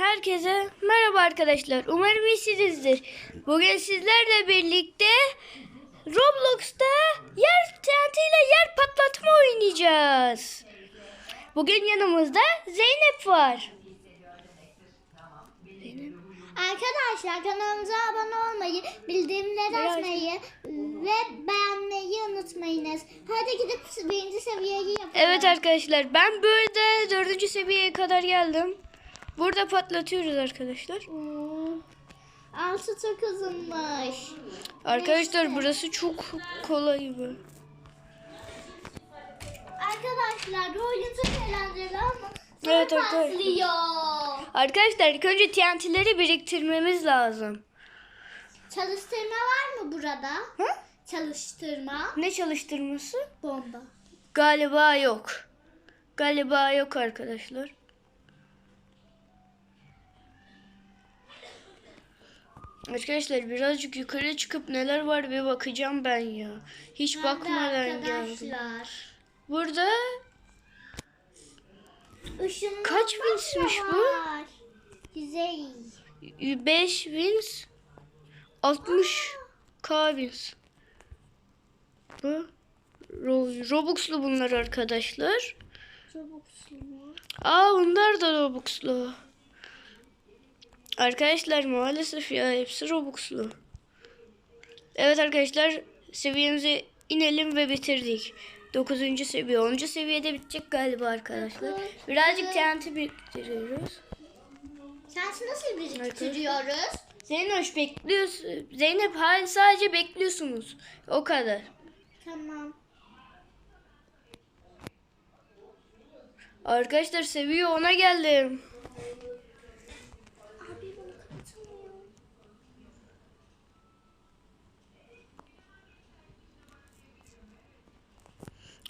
Herkese merhaba arkadaşlar. Umarım iyisinizdir. Bugün sizlerle birlikte Roblox'ta yer TNT ile yer patlatma oynayacağız. Bugün yanımızda Zeynep var. Arkadaşlar kanalımıza abone olmayı, bildirimleri açmayı ve beğenmeyi unutmayınız. Hadi gidip birinci seviyeyi yapalım. Evet arkadaşlar ben burada dördüncü seviyeye kadar geldim. Burada patlatıyoruz arkadaşlar. Oo, Altı çok uzunmuş. Arkadaşlar burası çok kolay bu. Arkadaşlar oyun çok eğlenceli ama Evet, patlıyor. Arkadaşlar ilk önce TNT'leri biriktirmemiz lazım. Çalıştırma var mı burada? Hı? Çalıştırma. Ne çalıştırması? Bomba. Galiba yok. Galiba yok arkadaşlar. Arkadaşlar birazcık yukarı çıkıp neler var bir bakacağım ben ya. Hiç Nerede bakmadan geldim. Burada Işınlanma Kaç winsmiş bu? Güzel. 5 wins 60 k wins. Bu Ro- Robux'lu bunlar arkadaşlar. Çabuk sulu. Aa bunlar da Robux'lu. Arkadaşlar maalesef ya hepsi Robux'lu. Evet arkadaşlar seviyemize inelim ve bitirdik. 9. seviye. 10. seviyede bitecek galiba arkadaşlar. Birazcık TNT biriktiriyoruz. Sen nasıl biriktiriyoruz? Zeynep bekliyorsun. Zeynep hal sadece bekliyorsunuz. O kadar. Tamam. Arkadaşlar seviye 10'a geldim.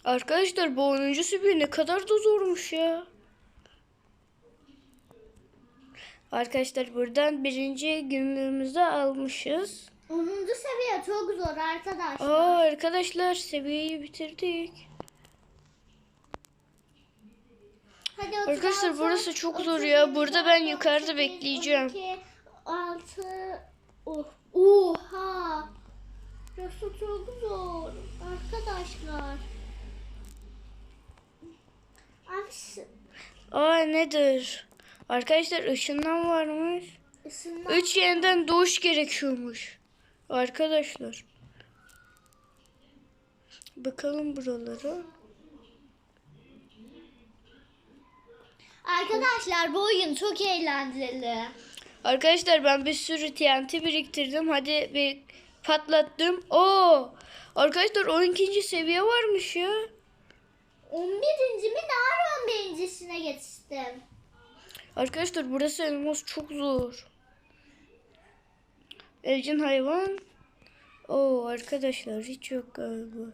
Arkadaşlar bu 10. seviye ne kadar da zormuş ya. Arkadaşlar buradan birinci günlüğümüzü almışız. 10. seviye çok zor arkadaşlar. Aa arkadaşlar seviyeyi bitirdik. Hadi Arkadaşlar burası çok zor ya. Burada ben yukarıda bekleyeceğim. 6 oh. Oha. Burası çok zor arkadaşlar. Abi Aa nedir? Arkadaşlar ışından varmış. ısınma. Üç yeniden doğuş gerekiyormuş. Arkadaşlar. Bakalım buralara. Arkadaşlar bu oyun çok eğlenceli. Arkadaşlar ben bir sürü TNT biriktirdim. Hadi bir patlattım. Oo! Arkadaşlar 12. seviye varmış ya. 11. mi daha 11.sine geçtim. Arkadaşlar burası elmas çok zor. Evcil hayvan. Oo arkadaşlar hiç yok galiba.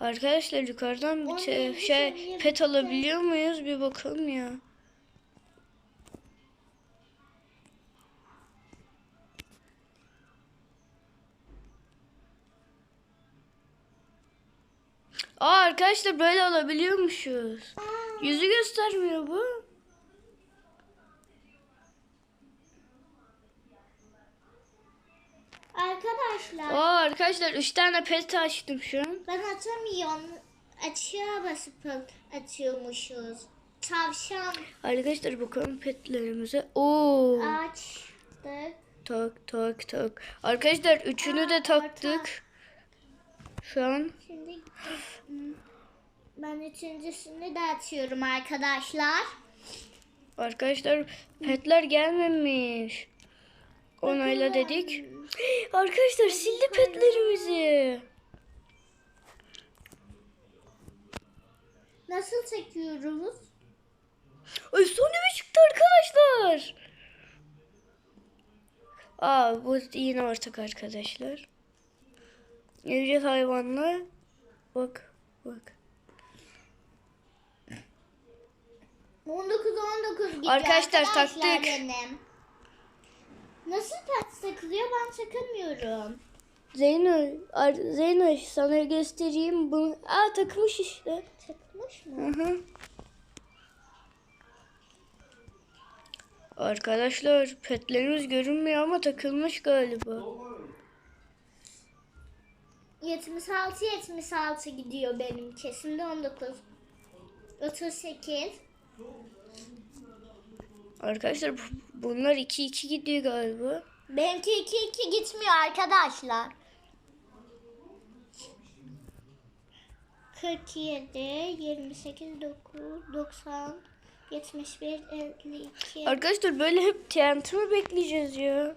Arkadaşlar yukarıdan bir te- 17 şey pet alabiliyor muyuz? Bir bakalım ya. Aa arkadaşlar böyle alabiliyormuşuz. Yüzü göstermiyor bu. Arkadaşlar Aa arkadaşlar 3 tane pet açtım şu an. ben açamıyorum. Açığa basıp açıyormuşuz. Tavşan Arkadaşlar bakalım petlerimize. Oo. açtık. Tak tak tak. Arkadaşlar üçünü de Aa, taktık. Şu an Şimdi ben üçüncüsünü de açıyorum arkadaşlar. arkadaşlar petler gelmemiş. Onayla dedik. Arkadaşlar sildi petlerimizi. Nasıl çekiyoruz? Ay son eve çıktı arkadaşlar. Aa bu yine ortak arkadaşlar. Evcil hayvanlar. Bak bak. 19 19 gidiyor Arkadaşlar, taktık. benim. Nasıl pet takılıyor ben takamıyorum. Zeyno, Zeyno sana göstereyim bunu. Aa takmış işte. Takmış Hı mı? hı. Arkadaşlar petlerimiz görünmüyor ama takılmış galiba. 76 76 gidiyor benim kesimde 19. 38. Arkadaşlar bu- bunlar 2-2 gidiyor galiba. Benimki 2 2 gitmiyor arkadaşlar. 47 28 9 90 71 52 Arkadaşlar böyle hep TNT mi bekleyeceğiz ya?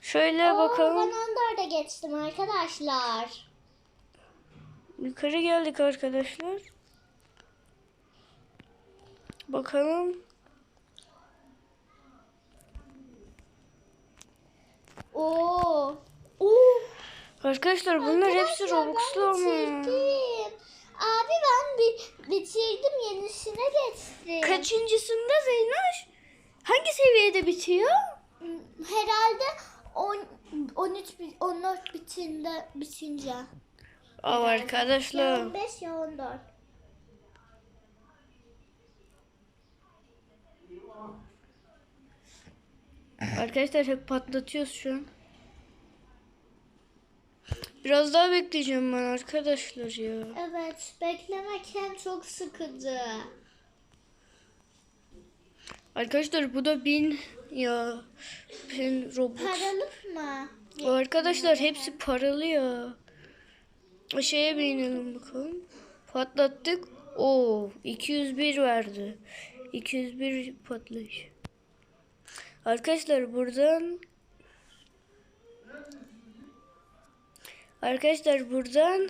Şöyle Oo, bakalım. Ben 14'e geçtim arkadaşlar. Yukarı geldik arkadaşlar. Bakalım. Oo. Oo. Arkadaşlar bunlar hepsi Arkadaşlar, Robux'lu ben ama. Abi ben bir bitirdim yenisine geçtim. Kaçıncısında Zeynoş? Hangi seviyede bitiyor? Herhalde 10 13 bi- 14 bitinde bitince. Aa Ya arkadaşlar. 15 ya 14. Arkadaşlar hep patlatıyoruz şu an. Biraz daha bekleyeceğim ben arkadaşlar ya. Evet, beklemek hem çok sıkıcı. Arkadaşlar bu da bin ya. Bin Robux. Paralık mı? Arkadaşlar hepsi paralı ya. Şeye beğenelim bakalım. Patlattık. Oo 201 verdi. 201 patlayış. Arkadaşlar buradan Arkadaşlar buradan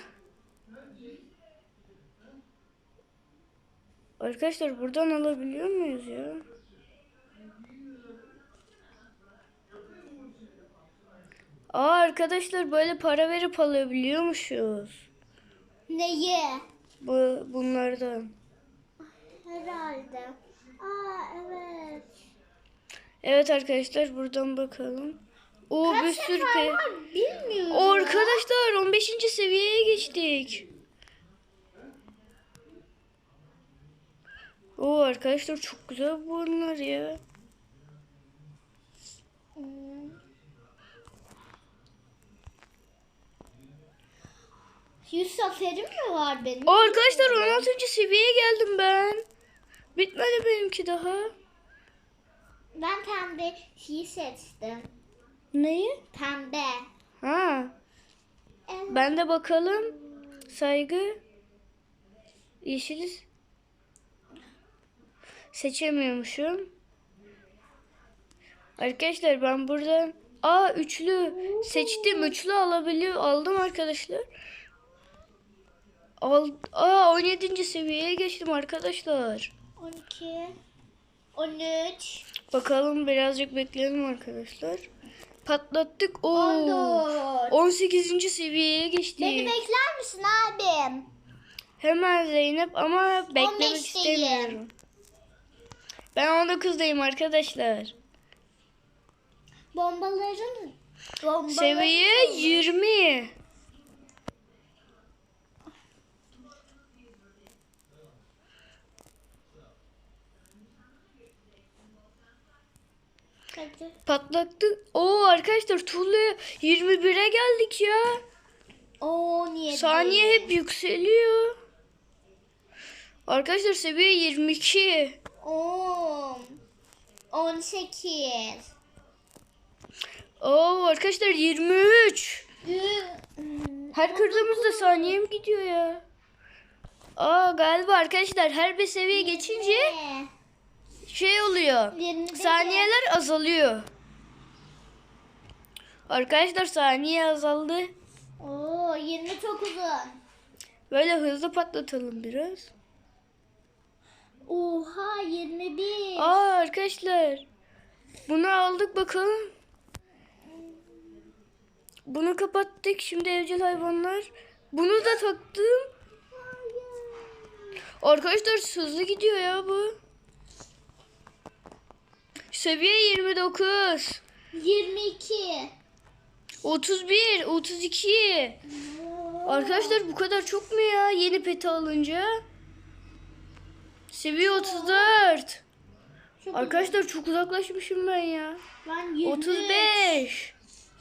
Arkadaşlar buradan alabiliyor muyuz ya? Aa arkadaşlar böyle para verip alabiliyormuşuz. Neyi? Bu bunlardan. Herhalde. Aa evet. Evet arkadaşlar buradan bakalım. Oo bir sürü pe- bilmiyorum. O arkadaşlar 15. seviyeye geçtik. Oo arkadaşlar çok güzel bunlar ya. Hmm. Yüz zaferim mi var benim? O arkadaşlar 16. seviyeye geldim ben. Bitmedi benimki daha. Ben pembe şeyi seçtim. Neyi? Pembe. Ha. Evet. Ben de bakalım. Saygı. Yeşili seçemiyormuşum. Arkadaşlar ben buradan Aa üçlü seçtim. Üçlü alabiliyor. Aldım arkadaşlar. Al Aa 17. seviyeye geçtim arkadaşlar. 12. 13. Bakalım birazcık bekleyelim arkadaşlar. Patlattık. Oo. 14. 18. seviyeye geçtik. Beni bekler misin abim? Hemen Zeynep ama beklemek 15'teyim. istemiyorum. Ben 19'dayım arkadaşlar. Bombaların bombaların Seviye olur. 20. Hadi. Patlattık. Oo arkadaşlar Tulu 21'e geldik ya. 17. Saniye hep yükseliyor. Arkadaşlar seviye 22. 10. 18. Oo arkadaşlar 23. Ü- Her kırdığımızda saniye mi gidiyor ya? Aa galiba arkadaşlar her bir seviye geçince? Şey oluyor. 20'de Saniyeler azalıyor. Arkadaşlar saniye azaldı. Oo 29'un. Böyle hızlı patlatalım biraz. Oha 21. Aa arkadaşlar. Bunu aldık bakalım. Bunu kapattık. Şimdi evcil hayvanlar. Bunu da taktım. Arkadaşlar hızlı gidiyor ya bu. Seviye 29. 22. 31, 32. Arkadaşlar bu kadar çok mu ya yeni peti alınca? Seviye 34. Çok Arkadaşlar çok uzaklaşmışım ben ya. Ben 23. 35,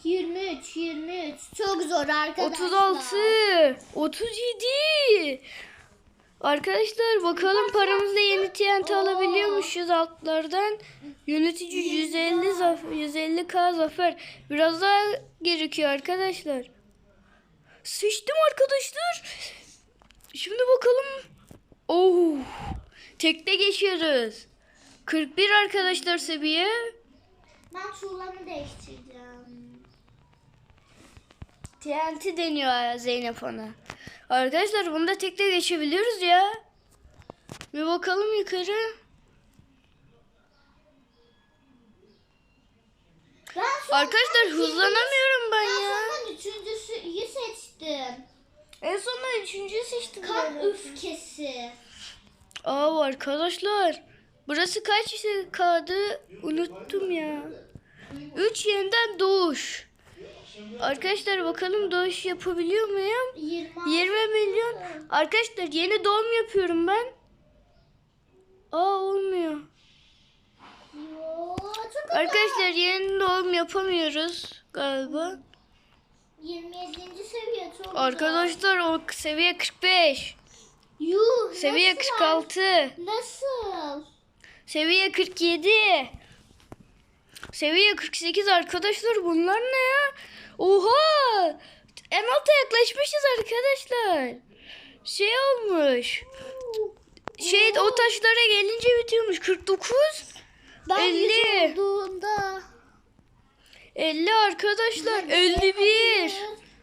23, 23. Çok zor arkadaşlar. 36, 37. Arkadaşlar bakalım paramızla yeni TNT alabiliyormuşuz altlardan. Yönetici 150 zafer, 150k zafer. Biraz daha gerekiyor arkadaşlar. Sıçtım arkadaşlar. Şimdi bakalım. Oh. Tekte geçiyoruz. 41 arkadaşlar seviye. Ben tuğlamı değiştireceğim. TNT deniyor Zeynep ona. Arkadaşlar bunda tekte geçebiliyoruz ya. Bir bakalım yukarı. Ben Arkadaşlar hızlanamıyorum ben ben ya. sondan üçüncüsüyü seçtim. En sonunda üçüncüyü seçtim. Kan ben. öfkesi. Aa arkadaşlar. Burası kaç kaldı unuttum ya. 3 yeniden doğuş. Arkadaşlar bakalım doğuş yapabiliyor muyum? 26. 20 milyon. Arkadaşlar yeni doğum yapıyorum ben. Aa olmuyor. Yo. Arkadaşlar yeni doğum yapamıyoruz galiba. 27. seviye çok Arkadaşlar o seviye 45. güzel. Yuh. Seviye nasıl? 46. Nasıl? Seviye 47. Seviye 48 arkadaşlar bunlar ne ya? Oha! En alta yaklaşmışız arkadaşlar. Şey olmuş. Şey o taşlara gelince bitiyormuş. 49. Ben 50. 100 olduğunda 50 arkadaşlar. 51.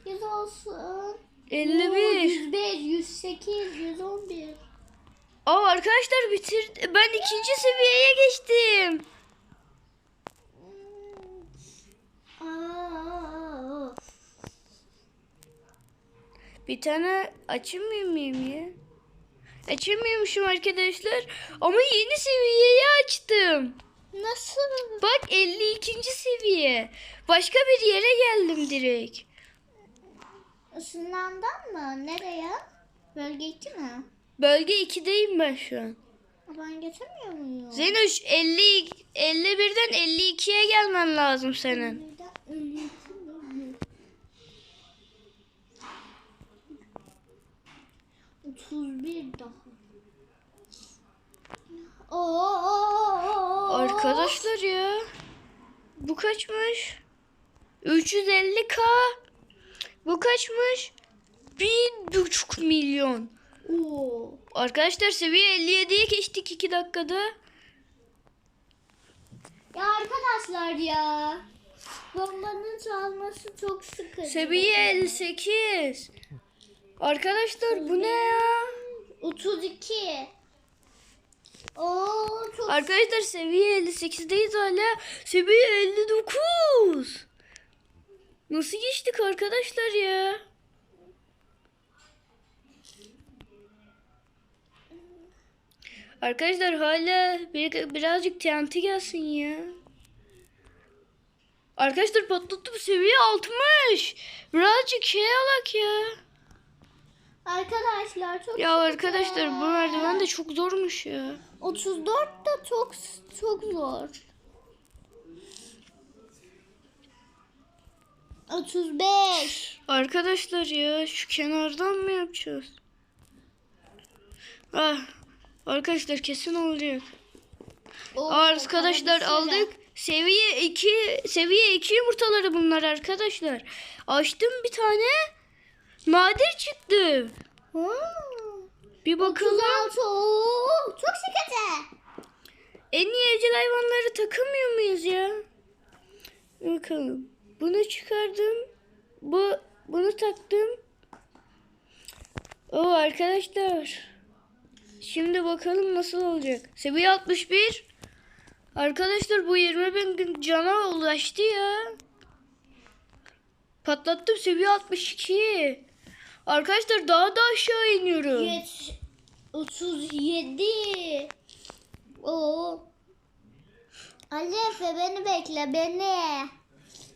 100 olsun. 51. 105, 108, 111. Aa arkadaşlar bitir. Ben ikinci seviyeye geçtim. Aa, Bir tane açamıyor muyum ya? Açamıyormuşum arkadaşlar. Ama yeni seviyeyi açtım. nasıl? Bak 52. seviye. Başka bir yere geldim direkt. Işınlandan mı? Nereye? Bölge 2 mi? Bölge 2'deyim ben şu an. Ben geçemiyor muyum? Zeynoş 50 51'den 52'ye gelmen lazım senin. Neden 52 mi? 31 daha. Oo, Arkadaşlar ya. Bu kaçmış? 350k. Bu kaçmış? 1,5 milyon. Oo. Arkadaşlar seviye 57'ye geçtik 2 dakikada. Ya arkadaşlar ya. Bombanın çalması çok sıkıcı. Seviye 58. Arkadaşlar bu ne ya? 32. Oo çok Arkadaşlar seviye 58'deyiz hala. Seviye 59. Nasıl geçtik arkadaşlar ya? Arkadaşlar hala bir, birazcık TNT gelsin ya. Arkadaşlar patlattım seviye 60. Birazcık şey alak ya. Arkadaşlar çok Ya arkadaşlar bu merdiven de çok zormuş ya. 34 da çok çok zor. 35. Arkadaşlar ya şu kenardan mı yapacağız? Ah arkadaşlar kesin olacak. Oo, Arkadaşlar aldık. Seviye 2 seviye 2 yumurtaları bunlar arkadaşlar. Açtım bir tane. Nadir çıktı. Bir bakalım. 36. Oo, çok sıkıcı. En iyi evcil hayvanları takamıyor muyuz ya? Bakalım. Bunu çıkardım. Bu bunu taktım. O arkadaşlar. Şimdi bakalım nasıl olacak. Seviye 61. Arkadaşlar bu 20 bin cana ulaştı ya. Patlattım seviye 62. Arkadaşlar daha da aşağı iniyorum. Geç. 37. Oo. Ali Efe beni bekle beni.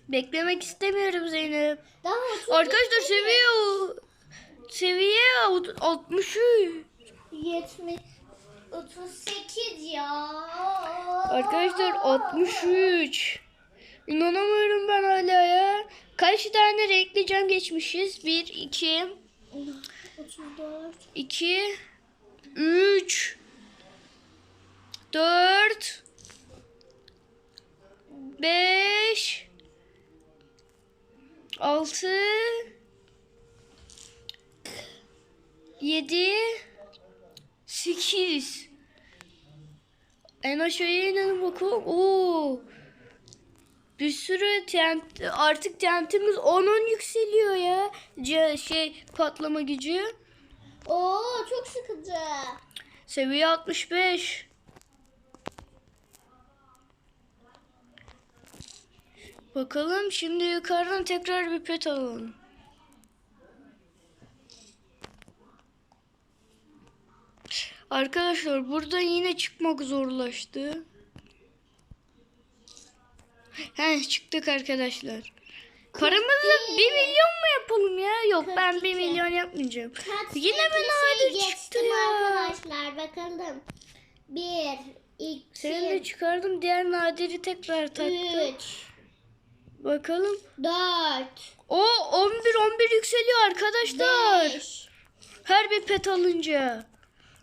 Beklemek istemiyorum Zeynep. Daha 30 Arkadaşlar seviye o- seviye 63. 70 38 ya. Arkadaşlar 63. İnanamıyorum ben hala ya. Kaç tane renkli cam geçmişiz? 1, 2, 34. 2, 3, 4, 5, 6, 7, 8. En aşağıya inelim bakalım. Oo. Bir sürü TNT, artık TNT'miz 10 yükseliyor ya. C- şey patlama gücü. Oo çok sıkıcı. Seviye 65. Bakalım şimdi yukarıdan tekrar bir pet alalım. Arkadaşlar burada yine çıkmak zorlaştı. He çıktık arkadaşlar. Paramızı 1 milyon mu yapalım ya? Yok ben 1 42. milyon yapmayacağım. Kaç Yine renkli mi şey nadir çıktı ya? arkadaşlar bakalım. 1, 2, Senin de çıkardım diğer nadiri tekrar taktım. 3, Bakalım. 4, O 11 11 yükseliyor arkadaşlar. 5, Her bir pet alınca.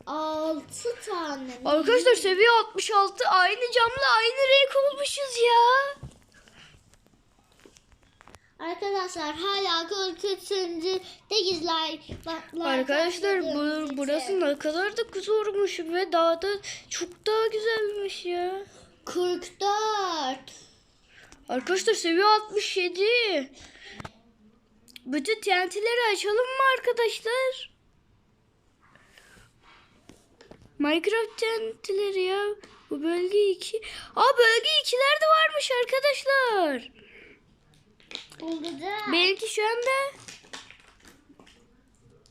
6 tane. Arkadaşlar seviye 66 aynı camla aynı renk olmuşuz ya. Arkadaşlar hala 43. de gizler. Arkadaşlar bu, burası ne kadar da zormuş ve daha da çok daha güzelmiş ya. 44. Arkadaşlar seviye 67. Bütün TNT'leri açalım mı arkadaşlar? Minecraft TNT'leri ya. Bu bölge 2. Aa bölge 2'ler de varmış arkadaşlar. Bulacağım. Benimki şu anda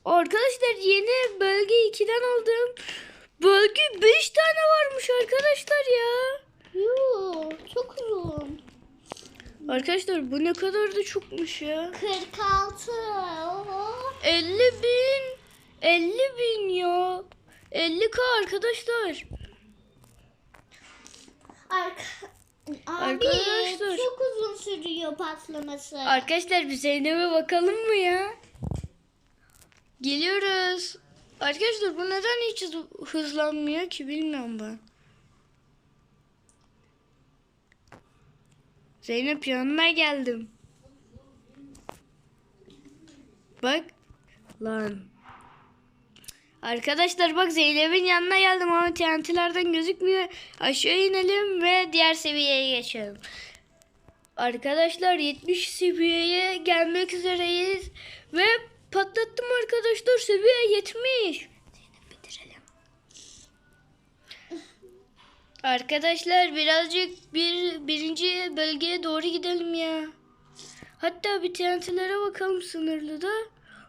Arkadaşlar yeni bölge 2'den aldım. Bölge 5 tane varmış arkadaşlar ya. Yoo, çok uzun. Arkadaşlar bu ne kadar da çokmuş ya. 46. Oho. 50 bin. 50 bin ya. 50k arkadaşlar. Arka... Abi Arkadaşlar. çok uzun sürüyor patlaması. Arkadaşlar bir Zeynep'e bakalım mı ya? Geliyoruz. Arkadaşlar bu neden hiç hız- hızlanmıyor ki bilmiyorum ben. Zeynep yanına geldim. Bak. Lan. Arkadaşlar bak Zeynep'in yanına geldim ama TNT'lerden gözükmüyor. Aşağı inelim ve diğer seviyeye geçelim. Arkadaşlar 70 seviyeye gelmek üzereyiz. Ve patlattım arkadaşlar seviye 70. Zeynep bitirelim. Arkadaşlar birazcık bir birinci bölgeye doğru gidelim ya. Hatta bir TNT'lere bakalım sınırlı da.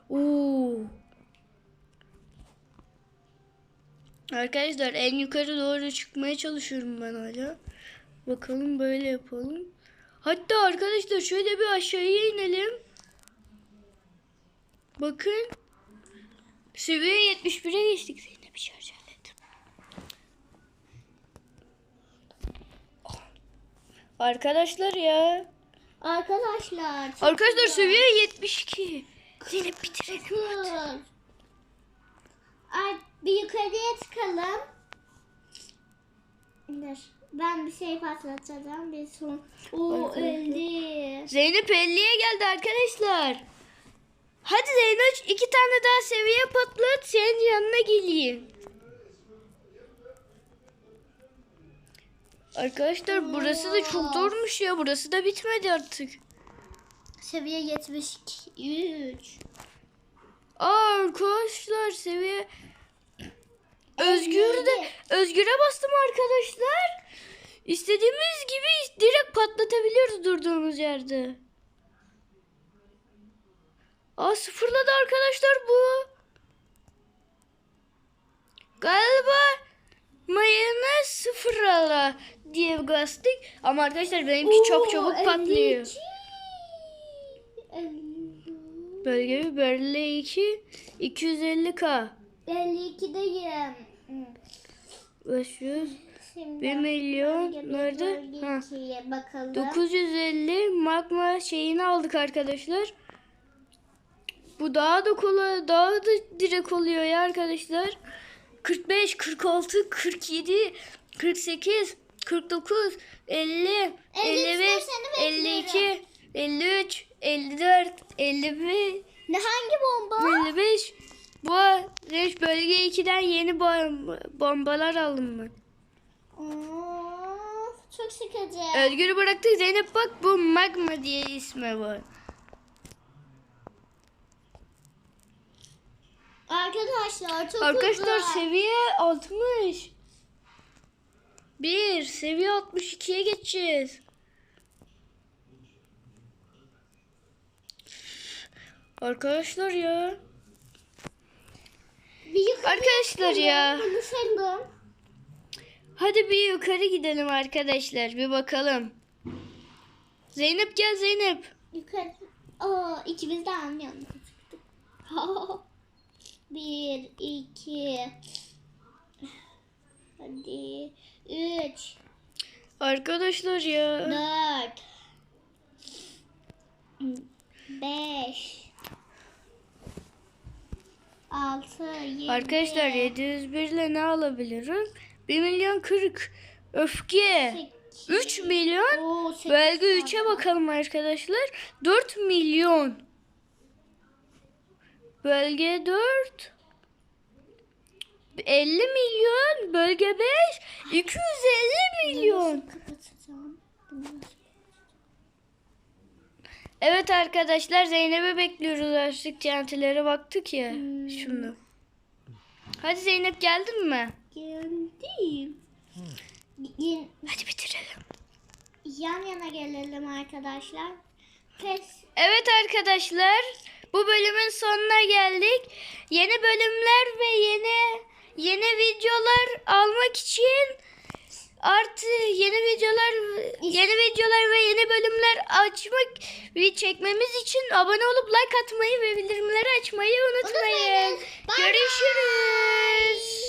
Oo. Arkadaşlar en yukarı doğru çıkmaya çalışıyorum ben hala. Bakalım böyle yapalım. Hatta arkadaşlar şöyle bir aşağıya inelim. Bakın. Seviye 71'e geçtik. Zeynep'i şarj hallettim. Arkadaşlar ya. Arkadaşlar. Arkadaşlar güzel. seviye 72. Zeynep bitirelim. Dokuz. Ay, bir yukarıya çıkalım. Dur. Ben bir şey patlatacağım. Bir son. Arkadaşlar. öldü. Zeynep 50'ye geldi arkadaşlar. Hadi Zeynep iki tane daha seviye patlat senin yanına geleyim. Arkadaşlar burası da çok zormuş ya. Burası da bitmedi artık. Seviye 72. 3. Aa, arkadaşlar seviye Özgür de Özgür'e bastım arkadaşlar. İstediğimiz gibi direkt patlatabiliyoruz durduğumuz yerde. Aa sıfırladı arkadaşlar bu. Galiba mayonez sıfırla diye bastık. Ama arkadaşlar benimki çok çabuk patlıyor. 52. Bölge bir bölge 2 250k. 52'deyim. Başlıyoruz. Şimdi 1 milyon bölge nerede? Ha. ikiye bakalım. 950 magma şeyini aldık arkadaşlar. Bu daha da kolay, daha da direkt oluyor ya arkadaşlar. 45, 46, 47, 48, 49, 50, 55, seni 52, 53, 54, 51, Ne hangi bomba? 55. Bu reş bölge 2'den yeni bom- bombalar aldım ben. Of, çok sıkıcı. Özgür'ü bıraktık. Zeynep bak bu magma diye ismi var. Arkadaşlar çok Arkadaşlar uzak. seviye 60. Bir seviye 62'ye geçeceğiz. Arkadaşlar ya. Arkadaşlar ya. Konuşalım. Hadi bir yukarı gidelim arkadaşlar. Bir bakalım. Zeynep gel Zeynep. Yukarı. Aa, ikimiz de aynı çıktık. Bir, iki. Hadi. Üç, Arkadaşlar ya. dört. Beş. Altı, yedi. Arkadaşlar 701 ile ne alabilirim? 1 milyon 40. Öfke. sekiz. 3 milyon. Oo, Bölge tane. 3'e bakalım arkadaşlar. 4 milyon. Bölge 4. 50 milyon. Bölge 5. 250 milyon. Kapatacağım. Bunu nasıl- Evet arkadaşlar Zeynep'i bekliyoruz artık TNT'lere baktık ya. Hmm. Şunu. Hadi Zeynep geldin mi? Geldim. Yin- Hadi bitirelim. Yan yana gelelim arkadaşlar. Pes. Evet arkadaşlar, bu bölümün sonuna geldik. Yeni bölümler ve yeni yeni videolar almak için artı yeni videolar yeni videolar ve yeni bölümler açmak ve çekmemiz için abone olup like atmayı ve bildirimleri açmayı unutmayın. Unutmayın. Bay. Görüşürüz.